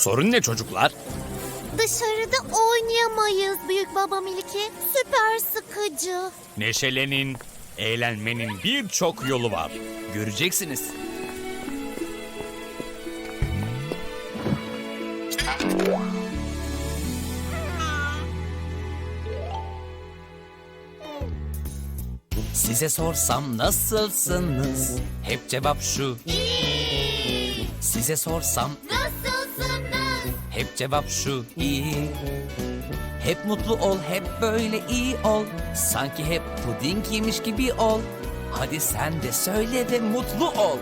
Sorun ne çocuklar? Dışarıda oynayamayız büyük baba Miliki. Süper sıkıcı. Neşelenin, eğlenmenin birçok yolu var. Göreceksiniz. Size sorsam nasılsınız? Hep cevap şu. Size sorsam Nasılsınız? Hep cevap şu. İyi. Hep mutlu ol, hep böyle iyi ol. Sanki hep puding yemiş gibi ol. Hadi sen de söyle ve mutlu ol.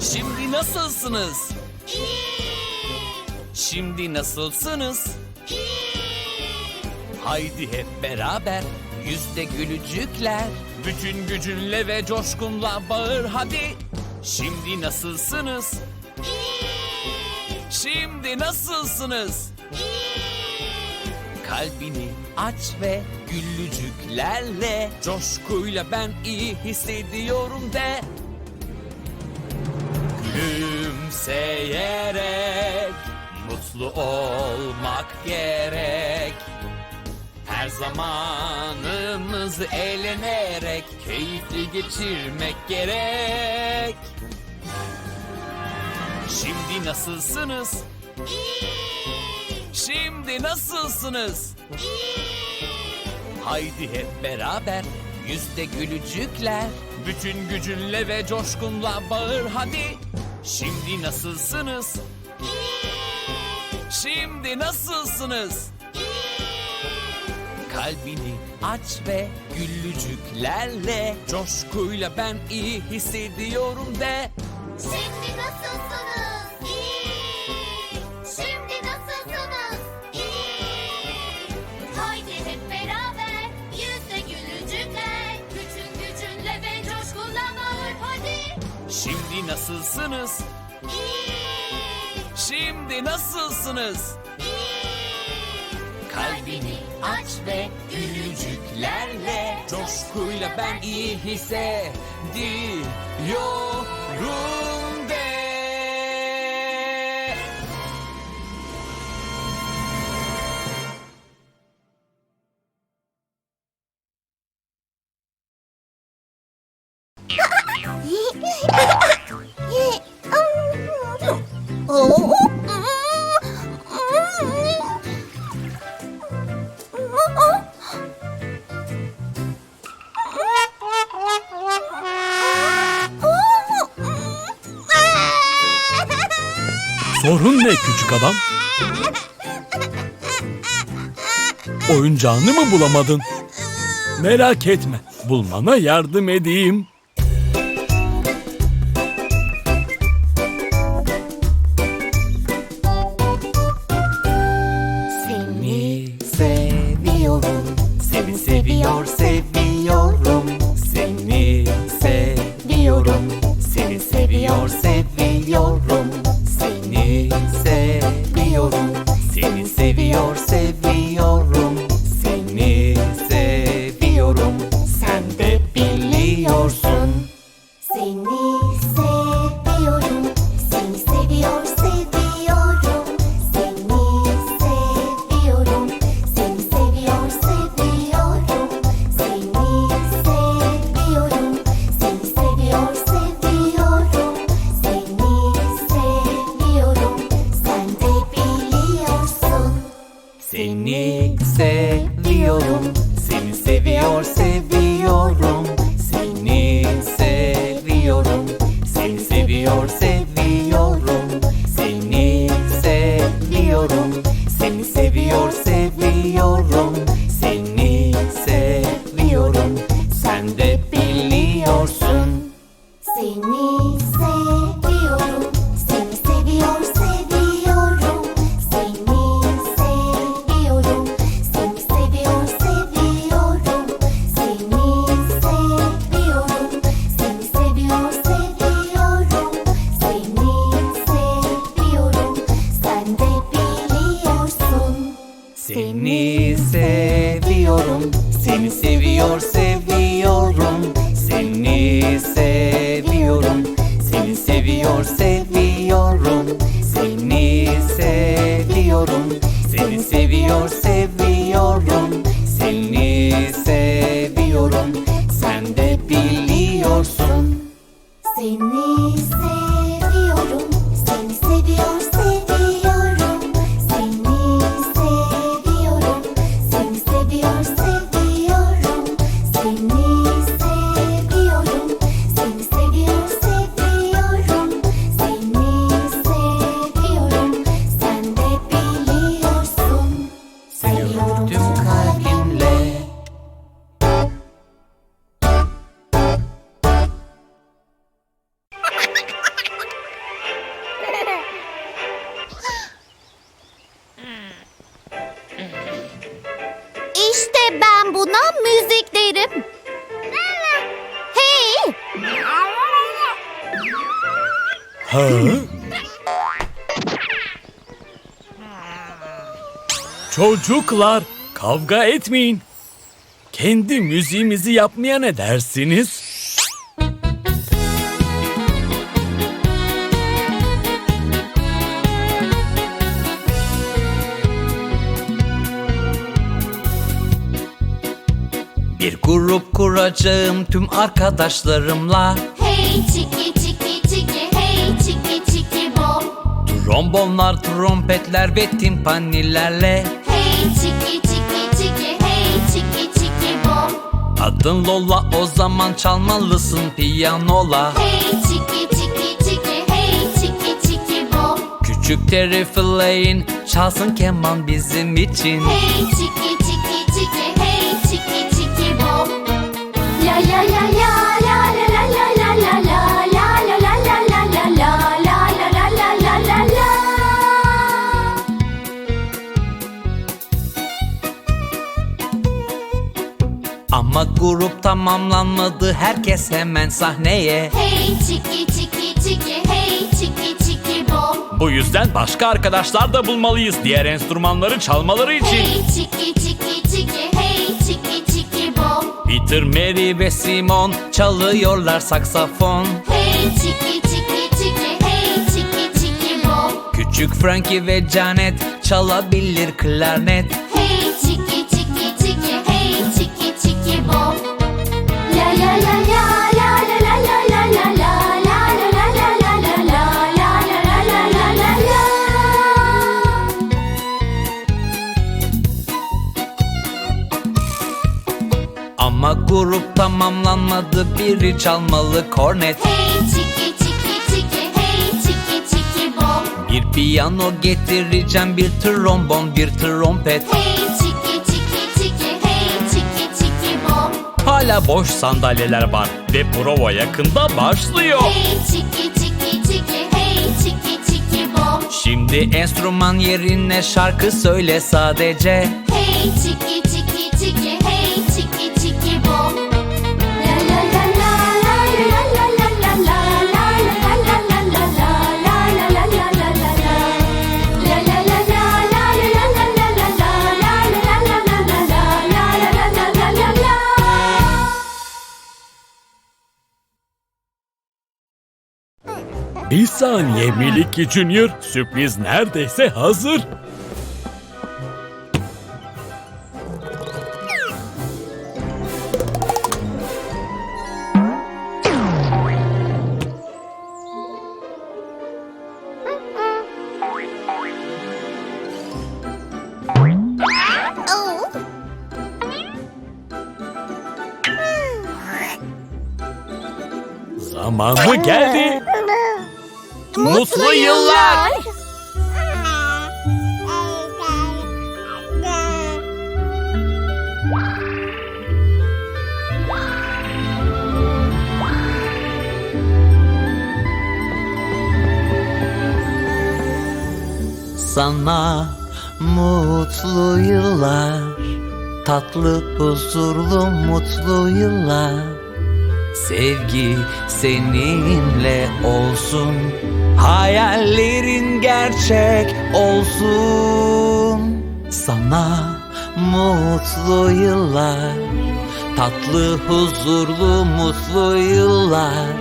Şimdi nasılsınız? Şimdi nasılsınız? Haydi hep beraber yüzde gülücükler. Bütün gücünle ve coşkunla bağır hadi. Şimdi nasılsınız? Şimdi nasılsınız? Kalbini aç ve güllücüklerle Coşkuyla ben iyi hissediyorum de Gülümseyerek Mutlu olmak gerek Her zamanımızı eğlenerek Keyifli geçirmek gerek Şimdi nasılsınız? Şimdi nasılsınız? Haydi hep beraber yüzde gülücükler. Bütün gücünle ve coşkunla bağır hadi. Şimdi nasılsınız? Şimdi nasılsınız? Kalbini aç ve güllücüklerle Coşkuyla ben iyi hissediyorum de Şimdi nasılsınız? İyi. Şimdi nasılsınız? İyi. Haydi hep beraber yüzde gülücükler. Bütün gücünle ve coşkunla bağır hadi. Şimdi nasılsınız? İyi. Şimdi nasılsınız? Kalbini aç ve gülücüklerle Coşkuyla ben iyi hissediyorum de Sorun ne küçük adam? Oyuncağını mı bulamadın? Merak etme, bulmana yardım edeyim. Seviyor seni Çocuklar kavga etmeyin. Kendi müziğimizi yapmaya ne dersiniz? Bir grup kuracağım tüm arkadaşlarımla Hey çiki çiki çiki hey çiki çiki bom. Trombonlar, trompetler ve timpanilerle Adın Lola o zaman çalmalısın piyanola. Hey tiki tiki tiki hey tiki tiki bom Küçük Terry Flynn çalsın keman bizim için. Hey tiki grup tamamlanmadı herkes hemen sahneye Hey çiki çiki çiki hey çiki çiki bom. Bu yüzden başka arkadaşlar da bulmalıyız diğer enstrümanları çalmaları için. Hey çiki çiki çiki hey çiki çiki bom. Peter, Mary ve Simon çalıyorlar saksafon Hey çiki çiki çiki hey çiki çiki bom. Küçük Frankie ve Janet çalabilir klarnet grup tamamlanmadı biri çalmalı kornet Hey çiki çiki çiki hey çiki çiki bom. Bir piyano getireceğim bir trombon bir trompet Hey çiki çiki çiki hey çiki çiki bom. Hala boş sandalyeler var ve prova yakında başlıyor. Hey çiki çiki çiki hey çiki çiki bom. Şimdi enstrüman yerine şarkı söyle sadece Hey çiki çiki çiki hey Bir saniye Miliki Junior, sürpriz neredeyse hazır. Zamanı geldi. Mutlu yıllar. Sana mutlu yıllar Tatlı huzurlu mutlu yıllar Sevgi seninle olsun Hayallerin gerçek olsun Sana mutlu yıllar Tatlı huzurlu mutlu yıllar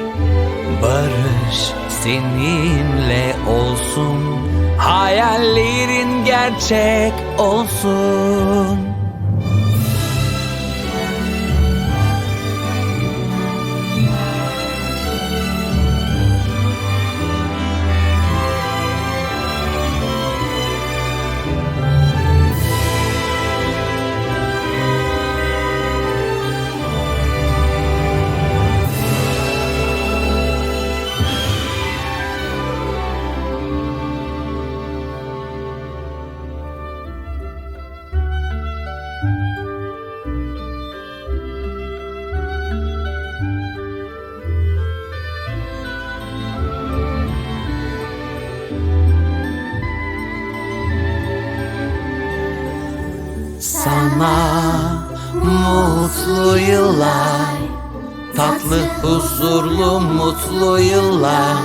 Barış seninle olsun. Hayallerin gerçek olsun. Yıllar. Tatlı huzurlu mutlu yıllar.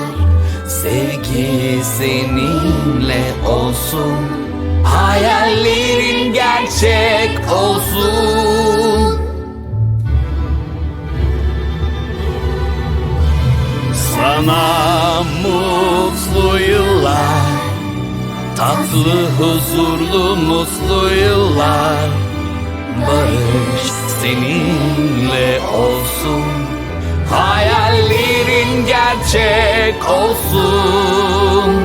Sevgi seninle olsun. Hayallerin gerçek olsun. Sana mutlu yıllar. Tatlı, huzurlu, mutlu yıllar. Barış seninle olsun. Hayallerin gerçek olsun.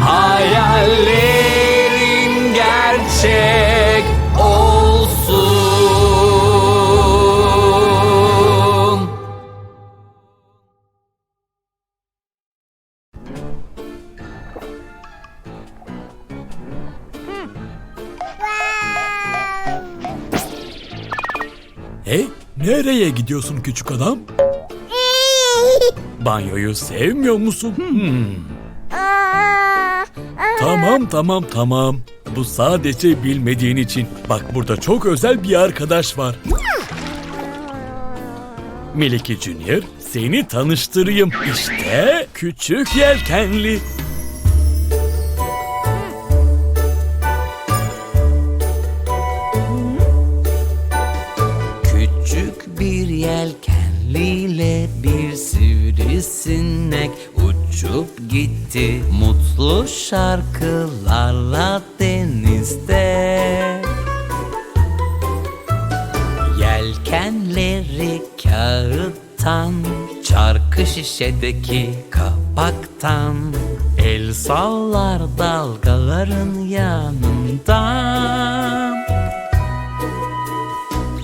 Hayallerin nereye gidiyorsun küçük adam? Banyoyu sevmiyor musun? Hmm. Tamam tamam tamam. Bu sadece bilmediğin için. Bak burada çok özel bir arkadaş var. Melike Junior, seni tanıştırayım. İşte küçük yelkenli. Şarkılarla denizde. Yelkenleri kağıttan Çarkı şişedeki kapaktan. El sallar dalgaların yanından.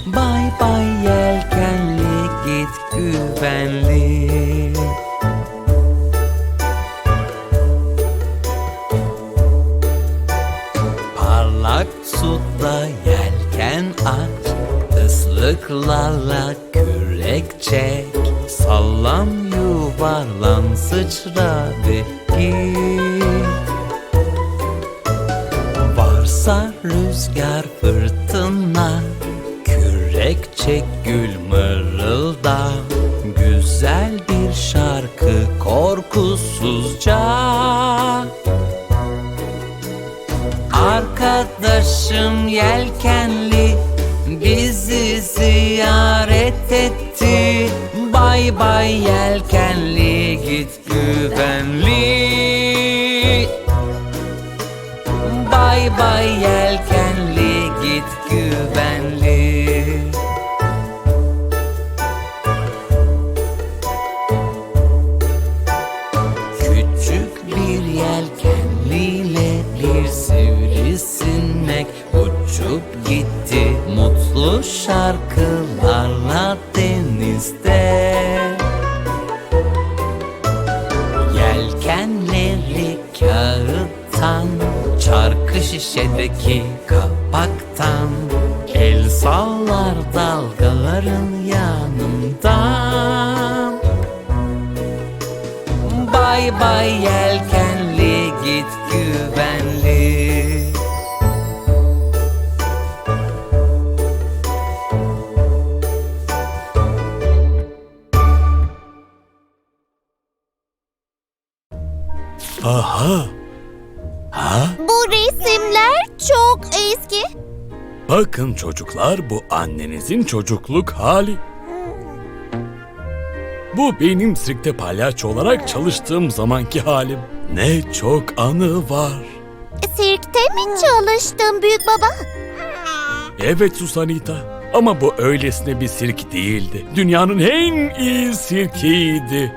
Bay bay yelkenli git güvenli Suda yelken aç ıslıklarla kürek çek. Sallan yuvarlan sıçra ve git. Varsa rüzgar fırtına Kürek çek gül mırılda. Güzel bir şarkı korkusuzca Arkadaşım yelkenli bizi ziyaret etti. Bay bay yelkenli git güvenli. Bay bay yelkenli Bay bay yelkenli git güvenli Aha, Bu resimler çok eski. bakın çocuklar bu annenizin çocukluk hali. Bu benim sirkte palyaço olarak çalıştığım zamanki halim. Ne çok anı var. Sirkte mi çalıştın büyük baba? Evet Susanita. Ama bu öylesine bir sirk değildi. Dünyanın en iyi sirkiydi.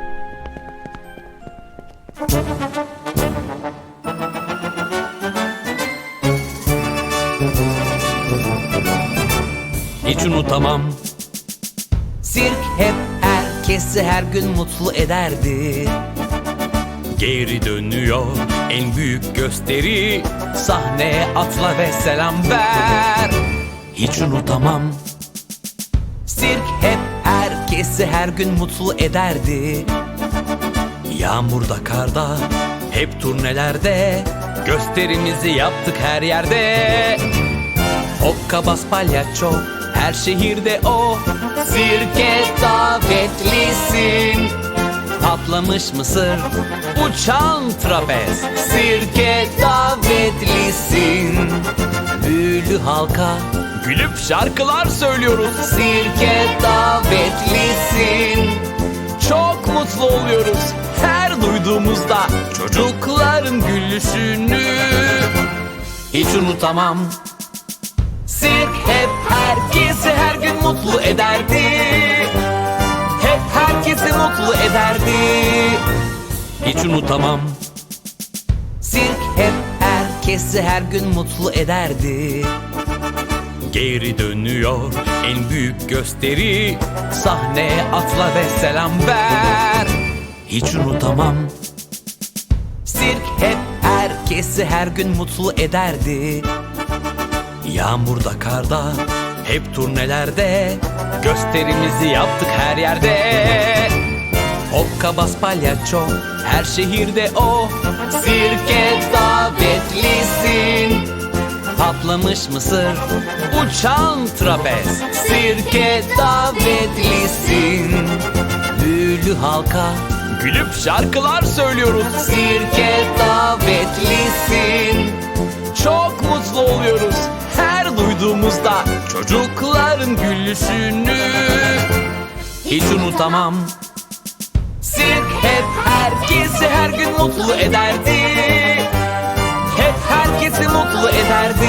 Hiç unutamam Sirk hep herkesi her gün mutlu ederdi. Geri dönüyor en büyük gösteri. Sahneye atla ve selam ver. Hiç unutamam. Sirk hep herkesi her gün mutlu ederdi. Yağmurda karda hep turnelerde Gösterimizi yaptık her yerde. Hokkabaz palyaço her şehirde o Sirke davetlisin Patlamış mısır uçan trapez Sirke davetlisin Büyülü halka gülüp şarkılar söylüyoruz. Sirke davetlisin Çok mutlu oluyoruz her duyduğumuzda Çocukların gülüşünü. Hiç unutamam Sirk hep herkesi her gün mutlu ederdi. Hep herkesi mutlu ederdi. Hiç unutamam. Sirk hep herkesi her gün mutlu ederdi. Geri dönüyor en büyük gösteri. Sahneye atla ve selam ver. Hiç unutamam. Sirk hep herkesi her gün mutlu ederdi Yağmurda karda hep turnelerde Gösterimizi yaptık her yerde. Hokkabaz palyaço her şehirde o. Sirke davetlisin. Patlamış mısır uçan trapez. Sirke davetlisin. Büyülü halka gülüp şarkılar söylüyoruz. Sirke davetlisin. Çok aklımızda çocukların güllüsünü Hiç unutamam. Sirk hep herkesi her gün mutlu ederdi. Hep herkesi mutlu ederdi.